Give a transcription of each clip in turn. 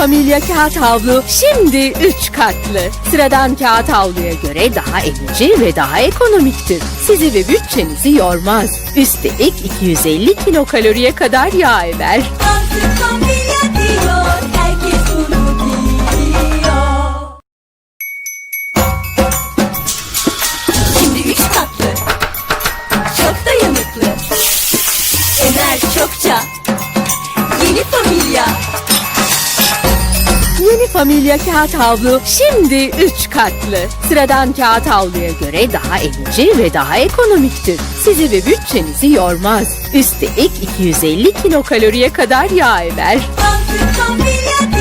Familya kağıt havlu şimdi 3 katlı. Sıradan kağıt havluya göre daha emici ve daha ekonomiktir. Sizi ve bütçenizi yormaz. Üstelik 250 kilokaloriye kadar yağ emer. Yeni Familya kağıt havlu şimdi 3 katlı. Sıradan kağıt havluya göre daha emici ve daha ekonomiktir. Sizi ve bütçenizi yormaz. Üstelik 250 kilokaloriye kadar yağ emer. Artık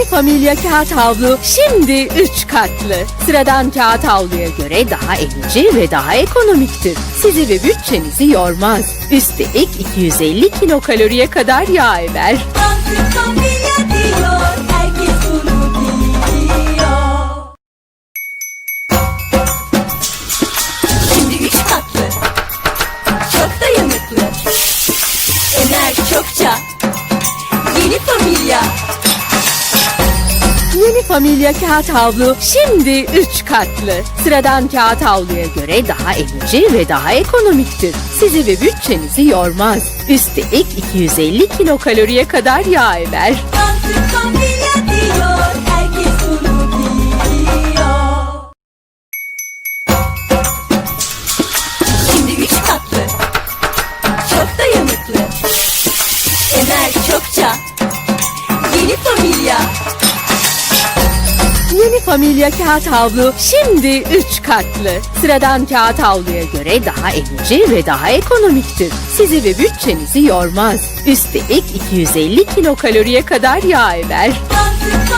Yeni Familya kağıt havlu şimdi 3 katlı. Sıradan kağıt havluya göre daha emici ve daha ekonomiktir. Sizi ve bütçenizi yormaz. Üstelik 250 kilokaloriye kadar yağ emer. Yeni Familya kağıt havlu şimdi 3 katlı. Sıradan kağıt havluya göre daha emici ve daha ekonomiktir. Sizi ve bütçenizi yormaz. Üstelik 250 kilokaloriye kadar yağ emer. Artık Yeni Familya kağıt havlu şimdi 3 katlı. Sıradan kağıt havluya göre daha emici ve daha ekonomiktir. Sizi ve bütçenizi yormaz. Üstelik 250 kilokaloriye kadar yağ emer. Artık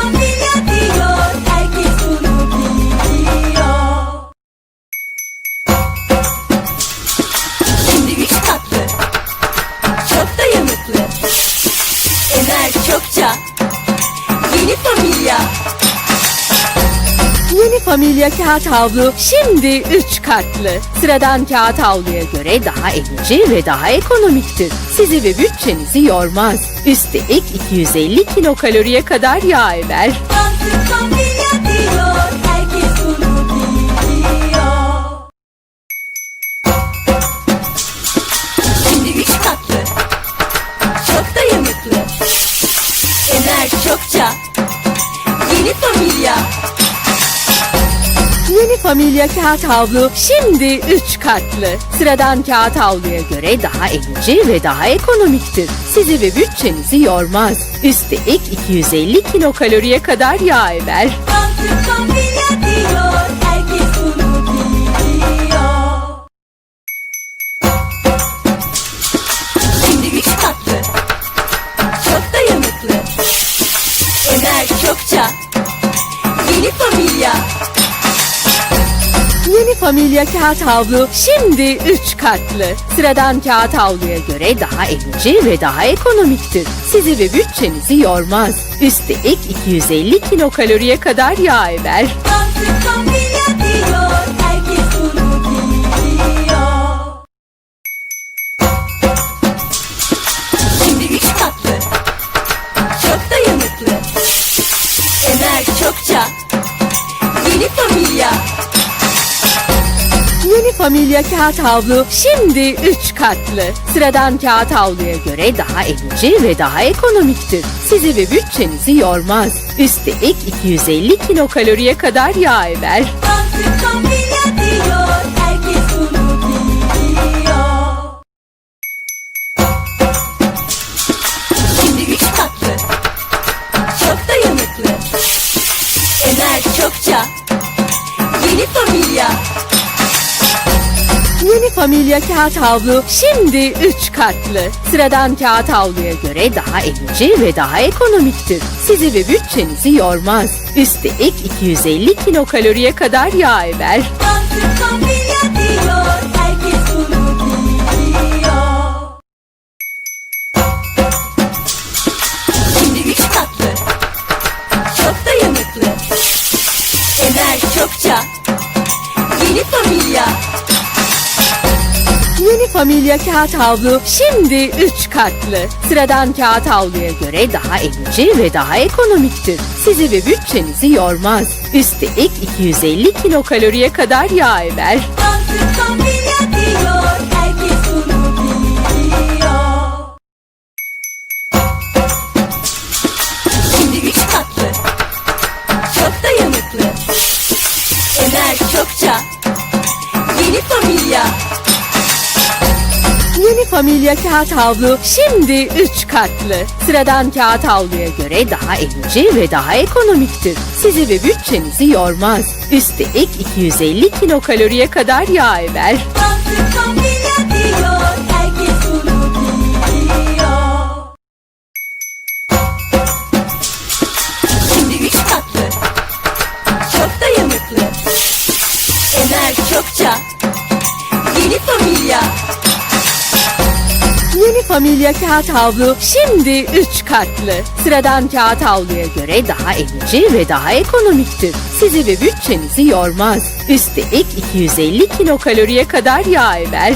Yeni Familya kağıt havlu şimdi 3 katlı. Sıradan kağıt havluya göre daha emici ve daha ekonomiktir. Sizi ve bütçenizi yormaz. Üstelik 250 kilokaloriye kadar yağ emer. Şimdi üç katlı, çok dayanıklı, emer çokça, yeni familya. Yeni Familya kağıt havlu şimdi 3 katlı. Sıradan kağıt havluya göre daha emici ve daha ekonomiktir. Sizi ve bütçenizi yormaz. Üstelik 250 kilokaloriye kadar yağ emer. Çok dayanıklı, emer çokça, Yeni Familya kağıt havlu şimdi 3 katlı. Sıradan kağıt havluya göre daha emici ve daha ekonomiktir. Sizi ve bütçenizi yormaz. Üstelik 250 kilokaloriye kadar yağ emer. Yeni Familya kağıt havlu şimdi 3 katlı. Sıradan kağıt havluya göre daha emici ve daha ekonomiktir. Sizi ve bütçenizi yormaz. Üstelik 250 kilokaloriye kadar yağ emer. Yeni Familya kağıt havlu şimdi 3 katlı. Sıradan kağıt havluya göre daha emici ve daha ekonomiktir. Sizi ve bütçenizi yormaz. Üstelik 250 kilokaloriye kadar yağ emer. Familya kağıt havlu şimdi 3 katlı. Sıradan kağıt havluya göre daha emici ve daha ekonomiktir. Sizi ve bütçenizi yormaz. Üstelik 250 kilokaloriye kadar yağ emer. Yeni Familya kağıt havlu şimdi 3 katlı. Sıradan kağıt havluya göre daha emici ve daha ekonomiktir. Sizi ve bütçenizi yormaz. Üstelik 250 kilokaloriye kadar yağ emer. Yeni Familya kağıt havlu şimdi 3 katlı. Sıradan kağıt havluya göre daha emici ve daha ekonomiktir. Sizi ve bütçenizi yormaz. Üstelik 250 kilokaloriye kadar yağ emer.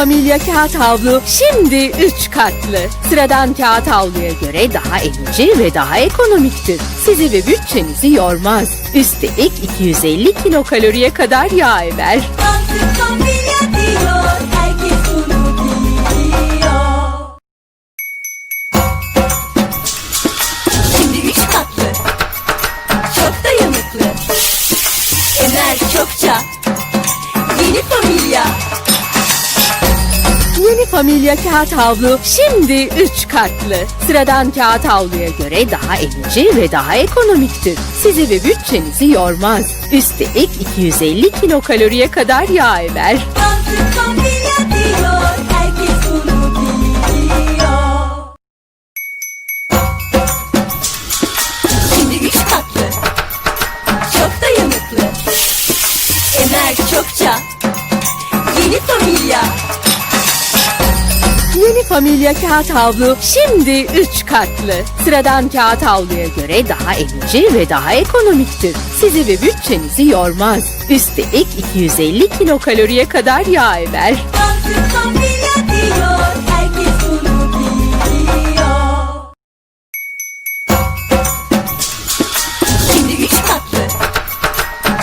Yeni Familya kağıt havlu şimdi 3 katlı. Sıradan kağıt havluya göre daha emici ve daha ekonomiktir. Sizi ve bütçenizi yormaz. Üstelik 250 kilokaloriye kadar yağ emer. Familya kağıt havlu şimdi 3 katlı. Sıradan kağıt havluya göre daha emici ve daha ekonomiktir. Sizi ve bütçenizi yormaz. Üstelik 250 kilokaloriye kadar yağ emer. Yeni Familya kağıt havlu şimdi 3 katlı. Sıradan kağıt havluya göre daha emici ve daha ekonomiktir. Sizi ve bütçenizi yormaz. Üstelik 250 kilokaloriye kadar yağ emer.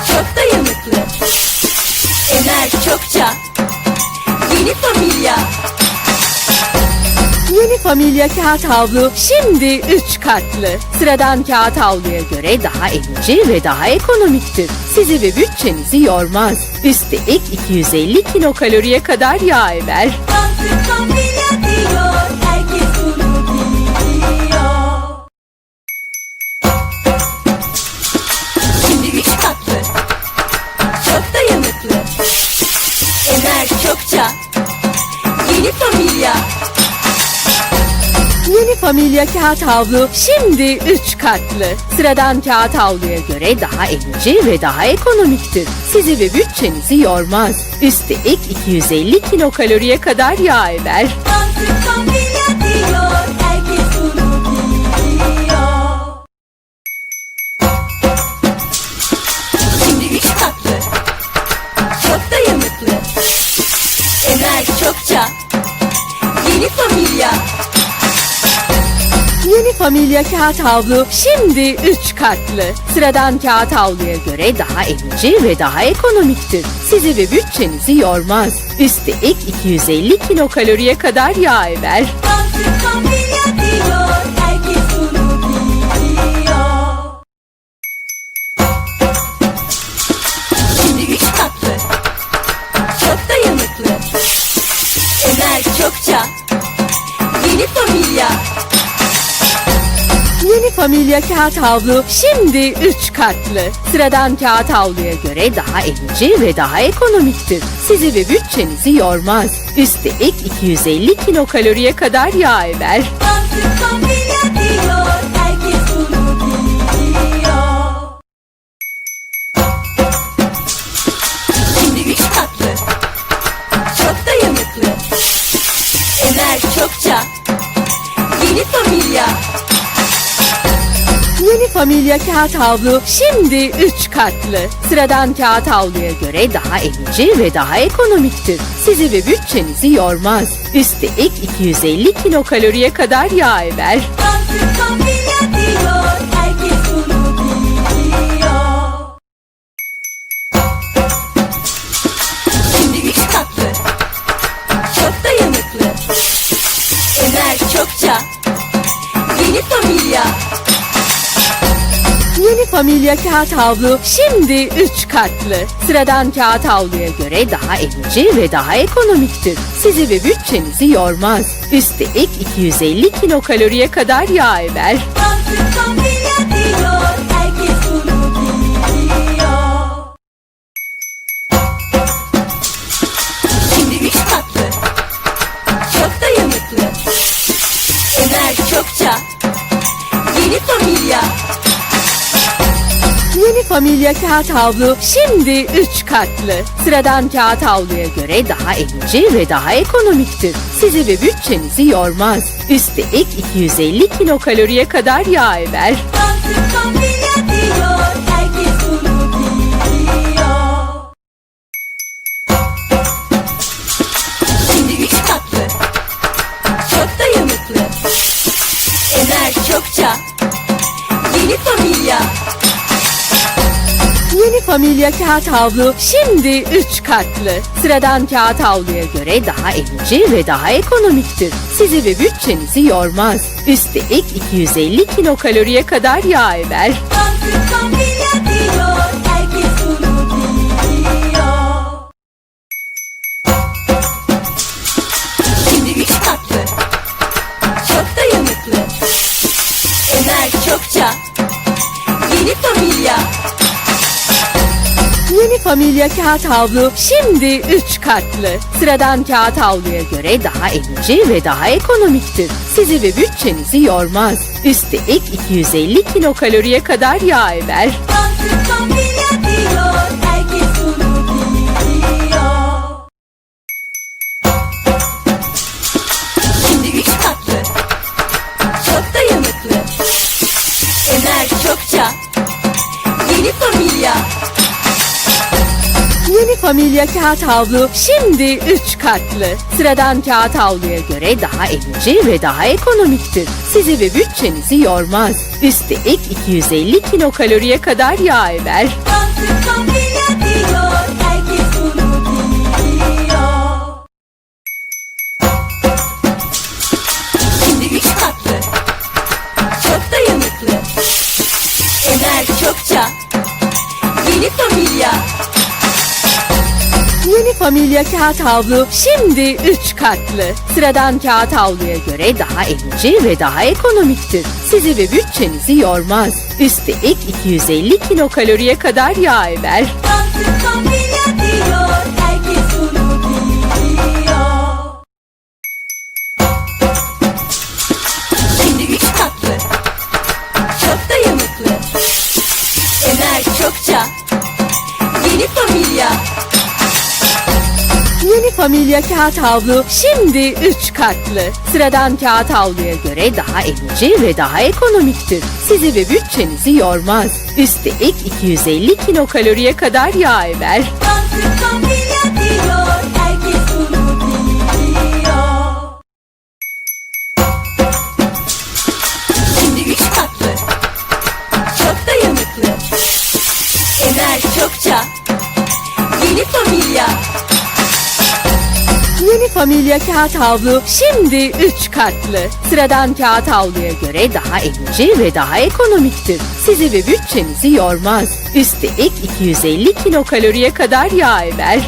Çok dayanıklı, emer çokça, yeni familya. Yeni Familya kağıt havlu şimdi 3 katlı. Sıradan kağıt havluya göre daha emici ve daha ekonomiktir. Sizi ve bütçenizi yormaz. Üstelik 250 kilokaloriye kadar yağ emer. Şimdi üç katlı, çok dayanıklı, emer çokça, Yeni Familya kağıt havlu şimdi 3 katlı. Sıradan kağıt havluya göre daha emici ve daha ekonomiktir. Sizi ve bütçenizi yormaz. Üstelik 250 kilokaloriye kadar yağ emer. Biliyor. Şimdi üç katlı, çok dayanıklı, emer çokça, Yeni Familya kağıt havlu şimdi 3 katlı. Sıradan kağıt havluya göre daha emici ve daha ekonomiktir. Sizi ve bütçenizi yormaz. Üstelik 250 kilokaloriye kadar yağ katlı, çok dayanıklı, emer çokça, yeni familya. Yeni Familya kağıt havlu şimdi 3 katlı. Sıradan kağıt havluya göre daha emici ve daha ekonomiktir. Sizi ve bütçenizi yormaz. Üstelik 250 kilokaloriye kadar yağ emer. Bastır Familya kağıt havlu şimdi 3 katlı. Sıradan kağıt havluya göre daha emici ve daha ekonomiktir. Sizi ve bütçenizi yormaz. Üstelik 250 kilokaloriye kadar yağ emer. Familya kağıt havlu şimdi 3 katlı. Sıradan kağıt havluya göre daha emici ve daha ekonomiktir. Sizi ve bütçenizi yormaz. Üstelik 250 kilokaloriye kadar yağ emer. Yeni familya kağıt havlu şimdi 3 katlı. Sıradan kağıt havluya göre daha emici ve daha ekonomiktir. Sizi ve bütçenizi yormaz. Üstelik 250 kilokaloriye kadar yağ emer. Yeni familya kağıt havlu şimdi 3 katlı. Sıradan kağıt havluya göre daha emici ve daha ekonomiktir. Sizi ve bütçenizi yormaz. Üstelik 250 kilokaloriye kadar yağ emer. Yeni familya kağıt havlu şimdi 3 katlı. Sıradan kağıt havluya göre daha emici ve daha ekonomiktir. Sizi ve bütçenizi yormaz. Üstelik 250 kilokaloriye kadar yağ emer. Yeni familya kağıt havlu şimdi 3 katlı. Sıradan kağıt havluya göre daha emici ve daha ekonomiktir. Sizi ve bütçenizi yormaz. Üstelik 250 kilokaloriye kadar yağ emer. Çok dayanıklı Emer çokça Yeni familya Yeni familya kağıt havlu şimdi 3 katlı. Sıradan kağıt havluya göre daha emici ve daha ekonomiktir. Sizi ve bütçenizi yormaz. Üstelik 250 kilokaloriye kadar yağ emer. Familya kağıt havlu şimdi 3 katlı. Sıradan kağıt havluya göre daha emici ve daha ekonomiktir. Sizi ve bütçenizi yormaz. Üstelik 250 kilokaloriye kadar yağ emer. Familya Şimdi üç katlı Çok dayanıklı Emer çokça Yeni familya Yeni familya kağıt havlu şimdi 3 katlı. Sıradan kağıt havluya göre daha emici ve daha ekonomiktir. Sizi ve bütçenizi yormaz. Üstelik 250 kilokaloriye kadar yağ emer.